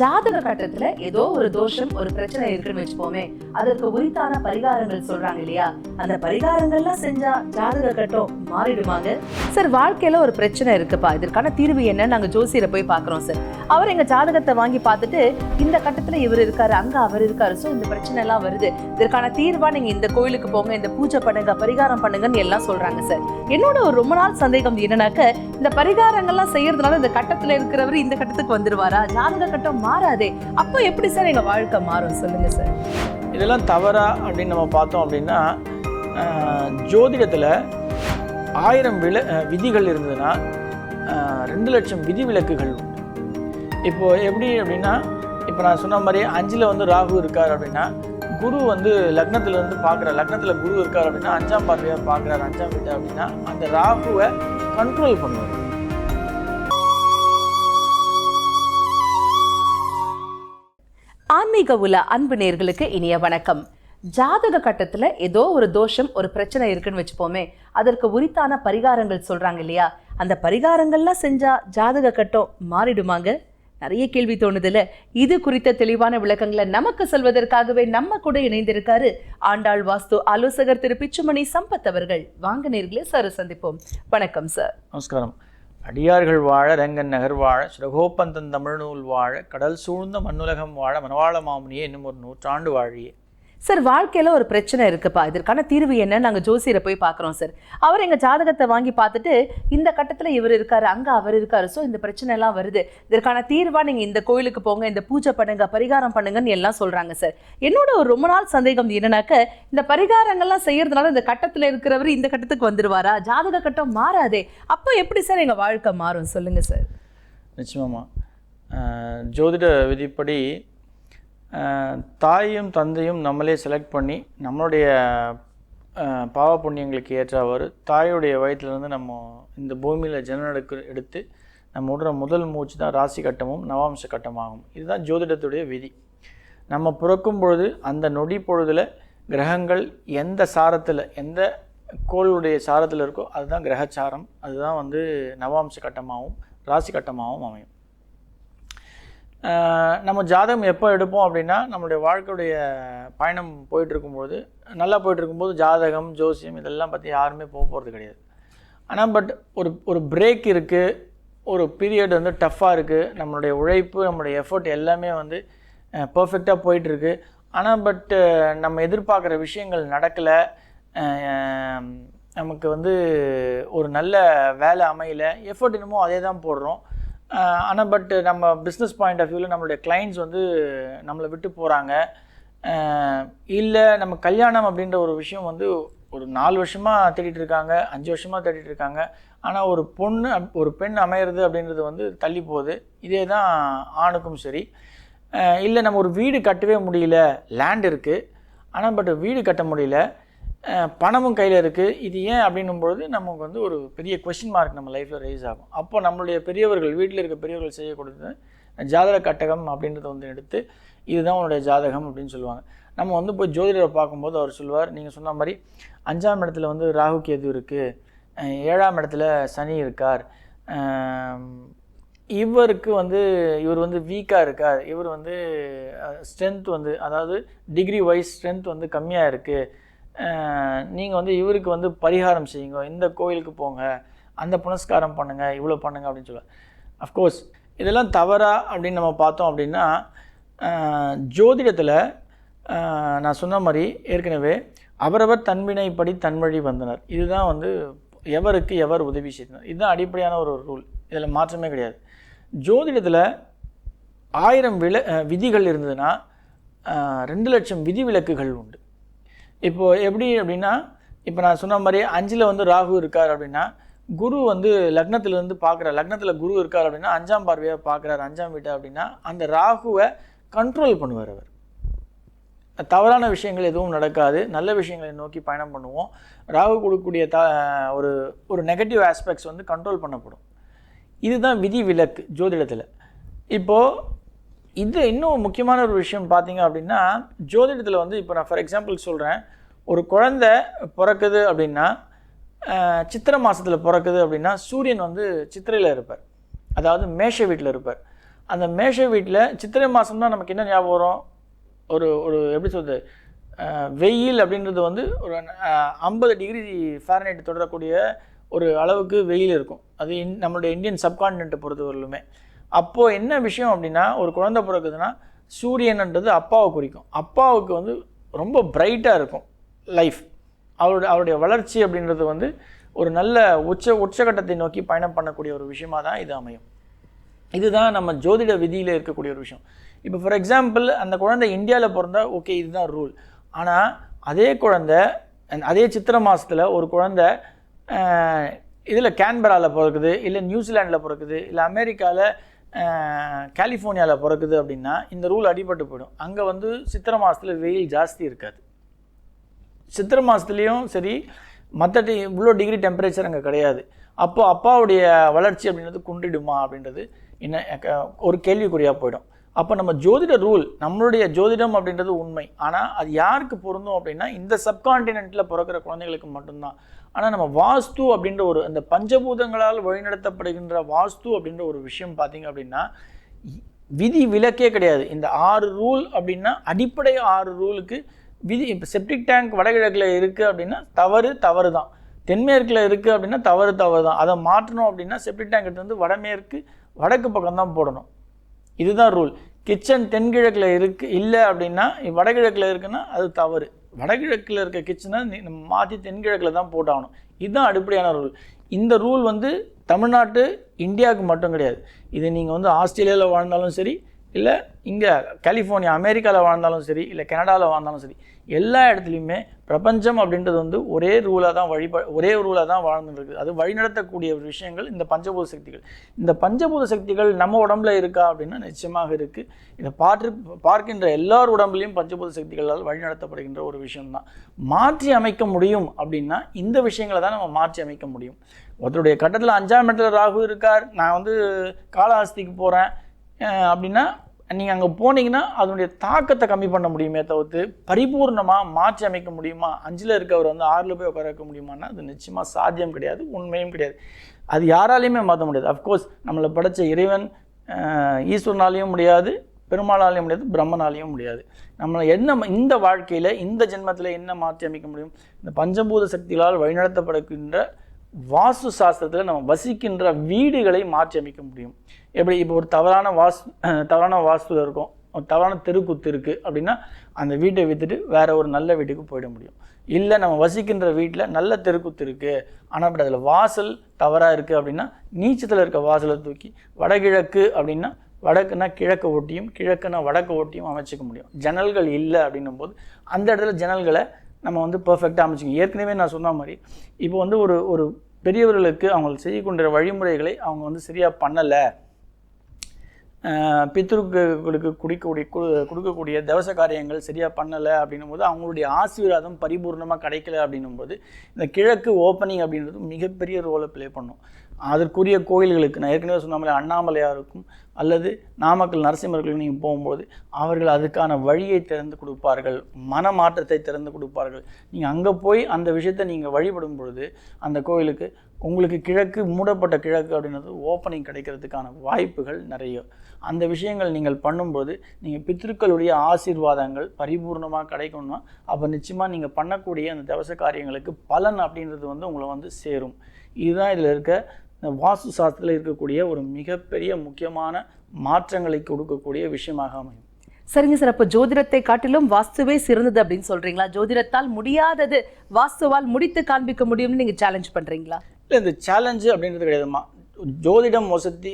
ஜாதக கட்டத்துல ஏதோ ஒரு தோஷம் ஒரு பிரச்சனை இருக்குன்னு வச்சுப்போமே அதற்கு உரித்தான பரிகாரங்கள் சொல்றாங்க இல்லையா? அந்த பரிகாரங்கள்லாம் செஞ்சா ஜாதக கட்டம் மாறிடுமாங்க? சார் வாழ்க்கையில ஒரு பிரச்சனை இருக்குப்பா. இதற்கான தீர்வு என்ன நாங்க ஜோசியரை போய் பாக்குறோம் சார். அவர் எங்க ஜாதகத்தை வாங்கி பார்த்துட்டு இந்த கட்டத்துல இவர் இருக்காரு அங்க அவர் இருக்காரு சோ இந்த பிரச்சனை எல்லாம் வருது. இதற்கான தீர்வா நீங்க இந்த கோயிலுக்கு போங்க இந்த பூஜை பண்ணுங்க பரிகாரம் பண்ணுங்கன்னு எல்லாம் சொல்றாங்க சார். என்னோட ஒரு ரொம்ப நாள் சந்தேகம் என்னன்னாக்க இந்த பரிகாரங்கள்லாம் செய்யறதுனால இந்த கட்டத்துல இருக்கிறவர் இந்த கட்டத்துக்கு வந்துருவாரா? ஜாதக கட்டம் மாறாதே. அப்போ எப்படி சார் எங்கள் வாழ்க்கை மாறும்? சொல்லுங்க சார். இதெல்லாம் தவறா அப்படின்னு நம்ம பார்த்தோம் அப்படின்னா ஜோதிடத்தில் ஆயிரம் வில விதிகள் இருந்ததுன்னா ரெண்டு லட்சம் விதி விலக்குகள் உண்டு. இப்போது எப்படி அப்படின்னா இப்போ நான் சொன்ன மாதிரி அஞ்சில் வந்து ராகு இருக்கார் அப்படின்னா குரு வந்து லக்னத்தில் இருந்து பார்க்குற லக்னத்தில் குரு இருக்கார் அப்படின்னா அஞ்சாம் பார்வையாக பார்க்குறாரு அஞ்சாம் வீட்டை அப்படின்னா அந்த ராகுவை கண்ட்ரோல் பண்ணுவார். ஆன்மீக உல அன்பு நேர்களுக்கு இனிய வணக்கம். ஜாதக கட்டத்துல ஏதோ ஒரு தோஷம் ஒரு பிரச்சனை இருக்குன்னு வச்சுப்போமே அதற்கு உரித்தான பரிகாரங்கள் சொல்றாங்க இல்லையா? அந்த பரிகாரங்கள்லாம் செஞ்சா ஜாதக கட்டம் மாறிடுமாங்க? நிறைய கேள்வி தோணுதுல இது குறித்த தெளிவான விளக்கங்களை நமக்கு சொல்வதற்காகவே நம்ம கூட இணைந்திருக்காரு ஆண்டாள் வாஸ்து ஆலோசகர் திரு பிச்சுமணி சம்பத் அவர்கள். வாங்க நேர்களே சார் சந்திப்போம். வணக்கம் சார். நமஸ்காரம். அடியார்கள் வாழ ரங்கன் நகர் வாழ சுரகோப்பந்தன் தமிழ்நூல் வாழ கடல் சூழ்ந்த மண்ணுலகம் வாழ மனவாள மாமுனியே இன்னும் ஒரு நூற்றாண்டு வாழியே. சார் வாழ்க்கையில் ஒரு பிரச்சனை இருக்குப்பா. இதற்கான தீர்வு என்ன நாங்கள் ஜோசியரை போய் பார்க்குறோம் சார் அவர் எங்கள் ஜாதகத்தை வாங்கி பார்த்துட்டு இந்த கட்டத்தில் இவர் இருக்காரு அங்கே அவர் இருக்காரு ஸோ இந்த பிரச்சனை எல்லாம் வருது. இதற்கான தீர்வாக நீங்கள் இந்த கோயிலுக்கு போங்க இந்த பூஜை பண்ணுங்க பரிகாரம் பண்ணுங்கன்னு எல்லாம் சொல்கிறாங்க சார் என்னோட ஒரு ரொம்ப நாள் சந்தேகம் என்னன்னாக்க இந்த பரிகாரங்கள்லாம் செய்யறதுனால இந்த கட்டத்தில் இருக்கிறவர் இந்த கட்டத்துக்கு வந்துடுவாரா ஜாதக கட்டம் மாறாதே. அப்போ எப்படி சார் எங்கள் வாழ்க்கை மாறும்? சொல்லுங்கள் சார் நிச்சயமாம்மா. ஜோதிட விதிப்படி தாயும் தந்தையும் நம்மளே செலக்ட் பண்ணி நம்மளுடைய பாவ புண்ணியங்களுக்கு ஏற்றவாறு தாயுடைய வயிற்றுலேருந்து நம்ம இந்த பூமியில் ஜனனம் எடுக்க எடுத்து நம்ம விடுற முதல் மூச்சு தான் ராசி கட்டமும் நவாம்ச கட்டமாகும். இதுதான் ஜோதிடத்துடைய விதி. நம்ம பிறக்கும் பொழுது அந்த நொடி பொழுதில் கிரகங்கள் எந்த சாரத்தில் எந்த கோளுடைய சாரத்தில் இருக்கோ அதுதான் கிரகச்சாரம். அதுதான் வந்து நவாம்ச கட்டமாகவும் ராசி கட்டமாகவும் அமையும். நம்ம ஜாதகம் எப்போ எடுப்போம் அப்படின்னா நம்மளுடைய வாழ்க்கையுடைய பயணம் போயிட்டுருக்கும்போது நல்லா போயிட்டுருக்கும்போது ஜாதகம் ஜோசியம் இதெல்லாம் பற்றி யாருமே போக போகிறது கிடையாது. ஆனால் பட் ஒரு ஒரு பிரேக் இருக்குது ஒரு பீரியட் வந்து டஃப்பாக இருக்குது நம்மளுடைய உழைப்பு நம்மளுடைய எஃபர்ட் எல்லாமே வந்து பர்ஃபெக்டாக போயிட்டுருக்கு ஆனால் பட்டு நம்ம எதிர்பார்க்குற விஷயங்கள் நடக்கலை நமக்கு வந்து ஒரு நல்ல வேலை அமையல எஃபர்ட் என்னமோ அதே தான் போடுறோம். ஆனால் பட் நம்ம பிஸ்னஸ் பாயிண்ட் ஆஃப் வியூவில் நம்மளுடைய கிளைண்ட்ஸ் வந்து நம்மளை விட்டு போகிறாங்க இல்லை நம்ம கல்யாணம் அப்படின்ற ஒரு விஷயம் வந்து ஒரு நாலு வருஷமாக தேடிட்டு இருக்காங்க அஞ்சு வருஷமாக தேடிட்டு இருக்காங்க. ஆனால் ஒரு பொண்ணு அப்- ஒரு பெண் அமையிறது அப்படின்றது வந்து தள்ளி போகுது. இதே தான் ஆணுக்கும் சரி. இல்லை நம்ம ஒரு வீடு கட்டவே முடியல லேண்ட் இருக்குது ஆனால் பட் வீடு கட்ட முடியல. பணமும் கையில் இருக்குது இது ஏன் அப்படின்னும்பொழுது நமக்கு வந்து ஒரு பெரிய கொஷின் மார்க் நம்ம லைஃப்பில் ரைஸ் ஆகும். அப்போ நம்மளுடைய பெரியவர்கள் வீட்டில் இருக்க பெரியவர்கள் செய்யக்கூடியது ஜாதக கட்டகம் அப்படின்றத வந்து எடுத்து இதுதான் உன்னுடைய ஜாதகம் அப்படின்னு சொல்லுவாங்க. நம்ம வந்து போய் ஜோதிடரை பார்க்கும்போது அவர் சொல்லுவார் நீங்கள் சொன்ன மாதிரி அஞ்சாம் இடத்துல வந்து ராகு கேது இருக்குது ஏழாம் இடத்துல சனி இருக்கார் இவருக்கு வந்து இவர் வந்து வீக்காக இருக்கார். இவர் வந்து ஸ்ட்ரென்த் வந்து அதாவது டிகிரி வைஸ் ஸ்ட்ரென்த் வந்து கம்மியாக இருக்குது நீங்கள் வந்து இவருக்கு வந்து பரிகாரம் செய்யுங்க. இந்த கோயிலுக்கு போங்க. அந்த புனஸ்காரம் பண்ணுங்கள் இவ்வளோ பண்ணுங்க அப்படின்னு சொல்லுவாங்க அஃப்கோர்ஸ் இதெல்லாம் தவறா அப்படின்னு நம்ம பார்த்தோம் அப்படின்னா ஜோதிடத்தில் நான் சொன்ன மாதிரி ஏற்கனவே அவரவர் தன்வினைப்படி தன்வழி வந்தனர். இதுதான் வந்து எவருக்கு எவர் உதவி செய்தனர். இதுதான் அடிப்படையான ஒரு ரூல் இதில் மாற்றமே கிடையாது. ஜோதிடத்தில் ஆயிரம் வில விதிகள் இருந்ததுன்னா ரெண்டு லட்சம் விதி விலக்குகள் உண்டு. இப்போது எப்படி அப்படின்னா இப்போ நான் சொன்ன மாதிரி அஞ்சில் வந்து ராகு இருக்கார் அப்படின்னா குரு வந்து லக்னத்திலேருந்து பார்க்குறார் லக்னத்தில் குரு இருக்கார் அப்படின்னா அஞ்சாம் பார்வையாக பார்க்குறாரு அஞ்சாம் வீட்டை அப்படின்னா அந்த ராகுவை கண்ட்ரோல் பண்ணுவார் அவர். தவறான விஷயங்கள் எதுவும் நடக்காது. நல்ல விஷயங்களை நோக்கி பயணம் பண்ணுவோம். ராகு கொடுக்கக்கூடிய த ஒரு ஒரு நெகட்டிவ் ஆஸ்பெக்ட்ஸ் வந்து கண்ட்ரோல் பண்ணப்படும். இதுதான் விதி விலக்கு ஜோதிடத்தில். இப்போது இது இன்னும் முக்கியமான ஒரு விஷயம் பார்த்தீங்க அப்படின்னா ஜோதிடத்தில் வந்து இப்போ நான் ஃபார் எக்ஸாம்பிள் சொல்கிறேன் ஒரு குழந்தை பிறக்குது அப்படின்னா சித்திரை மாதத்தில் பிறக்குது அப்படின்னா சூரியன் வந்து சித்திரையில் இருப்பார். அதாவது மேஷ வீட்டில் இருப்பார். அந்த மேஷ வீட்டில் சித்திரை மாதம்னா நமக்கு என்ன ஞாபகம் வரும்? ஒரு ஒரு எப்படி சொல்கிறது வெயில் அப்படின்றது வந்து ஒரு ஐம்பது டிகிரி ஃபேரனைட் தொடரக்கூடிய ஒரு அளவுக்கு வெயில் இருக்கும். அது இன் நம்மளுடைய இந்தியன் சப்கான்டினென்ட்டை பொறுத்தவரையிலுமே. அப்போது என்ன விஷயம் அப்படின்னா ஒரு குழந்தை பிறக்குதுன்னா சூரியன்ன்றது அப்பாவை குறிக்கும். அப்பாவுக்கு வந்து ரொம்ப பிரைட்டாக இருக்கும் லைஃப் அவருடைய அவருடைய வளர்ச்சி அப்படின்றது வந்து ஒரு நல்ல உச்ச உச்சகட்டத்தை நோக்கி பயணம் பண்ணக்கூடிய ஒரு விஷயமா தான் இது அமையும். இதுதான் நம்ம ஜோதிட விதியில் இருக்கக்கூடிய ஒரு விஷயம். இப்போ ஃபார் எக்ஸாம்பிள் அந்த குழந்தை இந்தியாவில் பிறந்தால் ஓகே இதுதான் ரூல் ஆனால் அதே குழந்தை அதே சித்திரை மாதத்தில் ஒரு குழந்தை இதில் கேன்பராவில் பிறக்குது இல்லை நியூசிலாண்டில் பிறக்குது இல்லை அமெரிக்காவில் கலிஃபோர்னியாவில் பிறக்குது அப்படின்னா இந்த ரூல் அடிபட்டு போயிடும். அங்கே வந்து சித்திரை மாதத்தில் வெயில் ஜாஸ்தி இருக்காது. சித்திரை மாதத்துலேயும் சரி மற்ற டி இவ்வளோ டிகிரி டெம்பரேச்சர் அங்கே கிடையாது. அப்போ அப்பாவுடைய வளர்ச்சி அப்படின்றது குன்றிடுமா அப்படின்றது என்ன க- ஒரு கேள்விக்குறியாக போயிடும். அப்போ நம்ம ஜோதிட ரூல் நம்மளுடைய ஜோதிடம் அப்படின்றது உண்மை. ஆனால் அது யாருக்கு பொருந்தும் அப்படின்னா இந்த சப்கான்டினென்ட்டில் பிறக்கிற குழந்தைகளுக்கு மட்டும்தான். ஆனால் நம்ம வாஸ்து அப்படின்ற ஒரு அந்த பஞ்சபூதங்களால் வழிநடத்தப்படுகின்ற வாஸ்து அப்படின்ற ஒரு விஷயம் பார்த்தீங்க அப்படின்னா விதி விலக்கே கிடையாது. இந்த ஆறு ரூல் அப்படின்னா அடிப்படை ஆறு ரூலுக்கு விதி இப்போ செப்டிக் டேங்க் வடகிழக்கில் இருக்குது அப்படின்னா தவறு தவறு தான் தென்மேற்கில் இருக்குது அப்படின்னா தவறு தவறு தான் அதை மாற்றணும் அப்படின்னா செப்டிக் டேங்க் எடுத்து வந்து வடமேற்கு வடக்கு பக்கம் தான் போடணும். இதுதான் ரூல். கிச்சன் தென்கிழக்கில் இருக்குது இல்லை அப்படின்னா வடகிழக்கில் இருக்குன்னா அது தவறு. வடகிழக்கில் இருக்க கிச்சனை நம்ம மாற்றி தென்கிழக்கில் தான் போட்டாகணும். இதுதான் அடிப்படையான ரூல் இந்த ரூல் வந்து தமிழ்நாட்டு இந்தியாவுக்கு மட்டும் கிடையாது. இது நீங்கள் வந்து ஆஸ்திரேலியாவில் வாழ்ந்தாலும் சரி இல்லை இங்கே கலிஃபோர்னியா அமெரிக்காவில் வாழ்ந்தாலும் சரி இல்லை கனடாவில் வாழ்ந்தாலும் சரி எல்லா இடத்துலையுமே பிரபஞ்சம் அப்படின்றது வந்து ஒரே ரூலாக தான் வழிப ஒரே ரூலாக தான் வாழ்ந்துட்டு அது வழிநடத்தக்கூடிய ஒரு விஷயங்கள் இந்த பஞ்சபூத சக்திகள். இந்த பஞ்சபூத சக்திகள் நம்ம உடம்புல இருக்கா அப்படின்னா நிச்சயமாக இருக்குது இதை பார்த்து பார்க்கின்ற எல்லார் உடம்புலையும் பஞ்சபூத சக்திகளால் வழிநடத்தப்படுகின்ற ஒரு விஷயம்தான். மாற்றி அமைக்க முடியும் அப்படின்னா இந்த விஷயங்களை தான் நம்ம மாற்றி அமைக்க முடியும். ஒருத்தருடைய கட்டத்தில் அஞ்சாம் இடத்துல ராகு இருக்கார் நான் வந்து காலஹஸ்திக்கு போகிறேன் அப்படின்னா நீங்கள் அங்கே போனீங்கன்னா அதனுடைய தாக்கத்தை கம்மி பண்ண முடியுமே தவிர்த்து பரிபூர்ணமாக மாற்றி அமைக்க முடியுமா? அஞ்சில் இருக்கவர் வந்து ஆறில் போய் உட்கார வைக்க முடியுமான்னா அது நிச்சயமாக சாத்தியம் கிடையாது உண்மையும் கிடையாது. அது யாராலையுமே மாற்ற முடியாது. அஃப்கோர்ஸ் நம்மளை படைச்ச இறைவன் ஈஸ்வரனாலையும் முடியாது பெருமாளாலையும் முடியாது பிரம்மனாலையும் முடியாது. நம்மளை என்ன இந்த வாழ்க்கையில் இந்த ஜென்மத்தில் என்ன மாற்றி அமைக்க முடியும்? இந்த பஞ்சபூத சக்திகளால் வழிநடத்தப்படுகின்ற வாஸ்து சாஸ்திரத்தில் நம்ம வசிக்கின்ற வீடுகளை மாற்றி அமைக்க முடியும். எப்படி? இப்போ ஒரு தவறான வாஸ் தவறான வாஸ்துவில் இருக்கும். ஒரு தவறான தெருக்குத்து இருக்குது அப்படின்னா அந்த வீட்டை விற்றுட்டு வேற ஒரு நல்ல வீட்டுக்கு போயிட முடியும். இல்லை நம்ம வசிக்கின்ற வீட்டில் நல்ல தெருக்குத்து இருக்குது ஆனால் பட் அதில் வாசல் தவறாக இருக்குது அப்படின்னா நீச்சத்தில் இருக்க வாசலை தூக்கி வடகிழக்கு அப்படின்னா வடக்குனா கிழக்கு ஒட்டியும் கிழக்குனா வடக்கு ஒட்டியும் அமைச்சிக்க முடியும். ஜன்னல்கள் இல்லை அப்படின்னும் போது அந்த இடத்துல ஜன்னல்களை நம்ம வந்து பர்ஃபெக்டாக அமைச்சிக்கணும். ஏற்கனவே நான் சொன்ன மாதிரி இப்போ வந்து ஒரு ஒரு பெரியவர்களுக்கு அவங்க செய்யக்கூடிய வழிமுறைகளை அவங்க வந்து சரியாக பண்ணலை. பித்ருக்களுக்கு குடிக்கக்கூடிய கு- கொடுக்கக்கூடிய தவச காரியங்கள் சரியாக பண்ணலை அப்படின்னும் போது அவங்களுடைய ஆசீர்வாதம் பரிபூர்ணமாக கிடைக்கல அப்படின்னும் போது இந்த கிழக்கு ஓப்பனிங் அப்படின்றது மிகப்பெரிய ரோலை ப்ளே பண்ணும். அதற்குரிய கோயில்களுக்கு நான் ஏற்கனவே சொன்ன மாதிரி அண்ணாமலையாருக்கும் அல்லது நாமக்கல் நரசிம்மர்களுக்கு நீங்கள் போகும்போது அவர்கள் அதுக்கான வழியை திறந்து கொடுப்பார்கள் மனமாற்றத்தை திறந்து கொடுப்பார்கள். நீங்கள் அங்கே போய் அந்த விஷயத்தை நீங்கள் வழிபடும் பொழுது அந்த கோயிலுக்கு உங்களுக்கு கிழக்கு மூடப்பட்ட கிழக்கு அப்படின்றது ஓப்பனிங் கிடைக்கிறதுக்கான வாய்ப்புகள் நிறைய. அந்த விஷயங்கள் நீங்கள் பண்ணும்போது நீங்கள் பித்ருக்களுடைய ஆசீர்வாதங்கள் பரிபூர்ணமாக கிடைக்கணும்னா அப்போ நிச்சயமாக நீங்கள் பண்ணக்கூடிய அந்த தவச காரியங்களுக்கு பலன் அப்படின்றது வந்து உங்களை வந்து சேரும். இதுதான் இதில் இருக்க இந்த வாஸ்து சாஸ்திரத்தில் இருக்கக்கூடிய ஒரு மிகப்பெரிய முக்கியமான மாற்றங்களை கொடுக்கக்கூடிய விஷயமாக அமையும். சரிங்க சார் அப்போ ஜோதிடத்தை காட்டிலும் வாஸ்துவே சிறந்தது அப்படின்னு சொல்றீங்களா? ஜோதிடத்தால் முடியாதது வாஸ்துவால் முடித்து காண்பிக்க முடியும்னு நீங்க சேலஞ்ச் பண்றீங்களா? இல்லை இந்த சேலஞ்சு அப்படின்றது கிடையாதும்மா ஜோதிடம் வசதி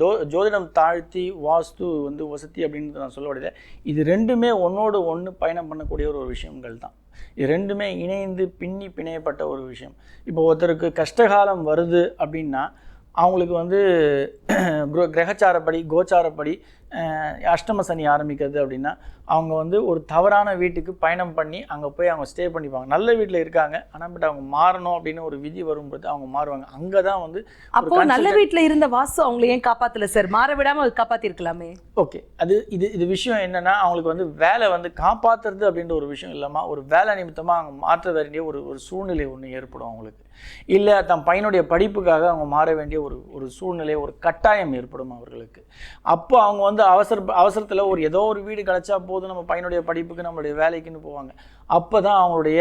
ஜோ- ஜோதிடம் தாழ்த்தி வாஸ்து வந்து வசதி அப்படின்றது நான் சொல்ல முடியல இது ரெண்டுமே ஒன்றோடு ஒன்று பயணம் பண்ணக்கூடிய ஒரு விஷயங்கள் தான். இது ரெண்டுமே இணைந்து பின்னி பிணையப்பட்ட ஒரு விஷயம். இப்போ ஒருத்தருக்கு கஷ்டகாலம் வருது அப்படின்னா அவங்களுக்கு வந்து கிரகச்சாரப்படி கோச்சாரப்படி அஷ்டம சனி ஆரம்பிக்கிறது அப்படின்னா அவங்க வந்து ஒரு தவறான வீட்டுக்கு பயணம் பண்ணி அங்கே போய் அவங்க ஸ்டே பண்ணிப்பாங்க. நல்ல வீட்டில் இருக்காங்க ஆனால் பட் அவங்க மாறணும் அப்படின்னு ஒரு விதி வரும்போது அவங்க மாறுவாங்க. அங்கே தான் வந்து அப்போ நல்ல வீட்ல இருந்த வாஸ்து அவங்களை ஏன் காப்பாத்தல சார் மாற விடாம காப்பாத்தி இருக்கலாமே ஓகே அது இது இது விஷயம் என்னன்னா அவங்களுக்கு வந்து வேலை வந்து காப்பாத்துறது அப்படின்ற ஒரு விஷயம் இல்லாமல் ஒரு வேலை நிமித்தமாக அவங்க மாற்ற வேண்டிய ஒரு ஒரு சூழ்நிலை ஒன்று ஏற்படும் அவங்களுக்கு. இல்லை தன் பையனுடைய படிப்புக்காக அவங்க மாற வேண்டிய ஒரு ஒரு சூழ்நிலை ஒரு கட்டாயம் ஏற்படும் அவர்களுக்கு. அப்போ அவங்க வந்து அவசர அவசரத்தில் ஒரு ஏதோ ஒரு வீடு கிடைச்சா போதும் நம்ம பையனுடைய படிப்புக்கு நம்மளுடைய வேலைக்குன்னு போவாங்க. அப்போ தான் அவங்களுடைய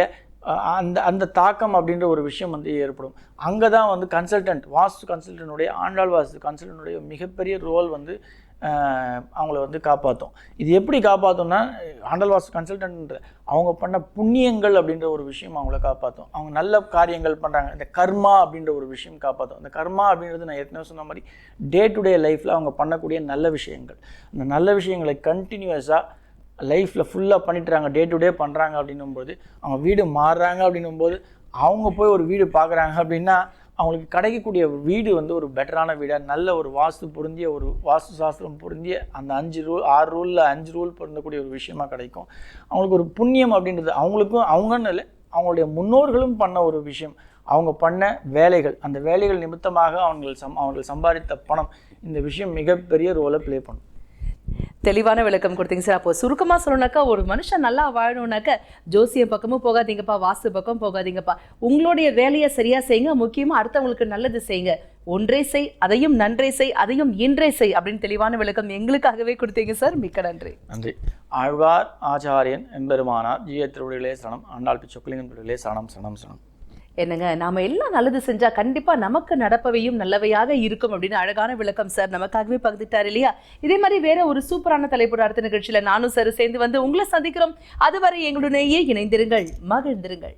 அந்த அந்த தாக்கம் அப்படின்ற ஒரு விஷயம் வந்து ஏற்படும். அங்கே தான் வந்து கன்சல்டன்ட் வாஸ்து கன்சல்டனுடைய ஆண்டாள் வாஸ்து கன்சல்டனுடைய மிகப்பெரிய ரோல் வந்து அவங்கள வந்து காப்பாற்றும் இது எப்படி காப்பாற்றும்னா ஆண்டல் வாஸ் கன்சல்டன்ட் அவங்க பண்ண புண்ணியங்கள் அப்படின்ற ஒரு விஷயம் அவங்கள காப்பாற்றும் அவங்க நல்ல காரியங்கள் பண்ணுறாங்க இந்த கர்மா அப்படின்ற ஒரு விஷயம் காப்பாற்றும் அந்த கர்மா அப்படின்றது நான் ஏற்கனவே சொன்ன மாதிரி டே டு டே லைஃப்பில் அவங்க பண்ணக்கூடிய நல்ல விஷயங்கள். அந்த நல்ல விஷயங்களை கண்டினியூஸாக லைஃப்பில் ஃபுல்லாக பண்ணிட்டுறாங்க. டே டு டே பண்ணுறாங்க அப்படின்னும்போது அவங்க வீடு மாறுறாங்க அப்படின்னும்போது அவங்க போய் ஒரு வீடு பார்க்குறாங்க அப்படின்னா அவங்களுக்கு கிடைக்கக்கூடிய வீடு வந்து ஒரு பெட்டரான வீடாக நல்ல ஒரு வாஸ்து பொருந்திய ஒரு வாஸ்து சாஸ்திரம் பொருந்திய அந்த அஞ்சு ரூல் ஆறு ரூலில் அஞ்சு ரூல் பொருந்தக்கூடிய ஒரு விஷயமா கிடைக்கும். அவங்களுக்கு ஒரு புண்ணியம் அப்படின்றது அவங்களுக்கும் அவங்கன்னு இல்லை அவங்களுடைய முன்னோர்களும் பண்ண ஒரு விஷயம். அவங்க பண்ண வேலைகள் அந்த வேலைகள் நிமித்தமாக அவங்கள் சம் அவர்கள் சம்பாதித்த பணம் இந்த விஷயம் மிகப்பெரிய ரோலை ப்ளே பண்ணும். தெளிவான விளக்கம் கொடுத்தீங்க சார். அப்போ சுருக்கமாக சொல்லணுனாக்கா ஒரு மனுஷன் நல்லா வாழணுனாக்க ஜோசியம் பக்கமும் போகாதீங்கப்பா வாஸ்து பக்கம் போகாதீங்கப்பா. உங்களுடைய வேலையை சரியாக செய்யுங்க முக்கியமாக அடுத்தவங்களுக்கு நல்லது செய்யுங்க. ஒன்றே செய் அதையும் நன்றே செய் அதையும் இன்றே செய் அப்படின்னு தெளிவான விளக்கம் எங்களுக்காகவே கொடுத்தீங்க சார். மிக்க நன்றி. நன்றி. ஆழ்வார் ஆச்சாரியன் எம்பெருமானார் ஜீய திருவிழிகளே சரணம் ஆண்டாள் பிச்சொக்கலிங்கம் திருவிழிகளே சரணம் சரணம் சரணம். என்னங்க நாம எல்லாம் நல்லது செஞ்சா கண்டிப்பா நமக்கு நடப்பவையும் நல்லவையாக இருக்கும் அப்படின்னு அழகான விளக்கம் சார் நமக்காகவே பகிர்ந்துட்டார் இல்லையா? இதே மாதிரி வேற ஒரு சூப்பரான தலைப்பு அடுத்த நிகழ்ச்சியில நானும் சார் சேர்ந்து வந்து உங்களை சந்திக்கிறோம். அதுவரை எங்களுடனேயே இணைந்திருங்கள் மகிழ்ந்திருங்கள்.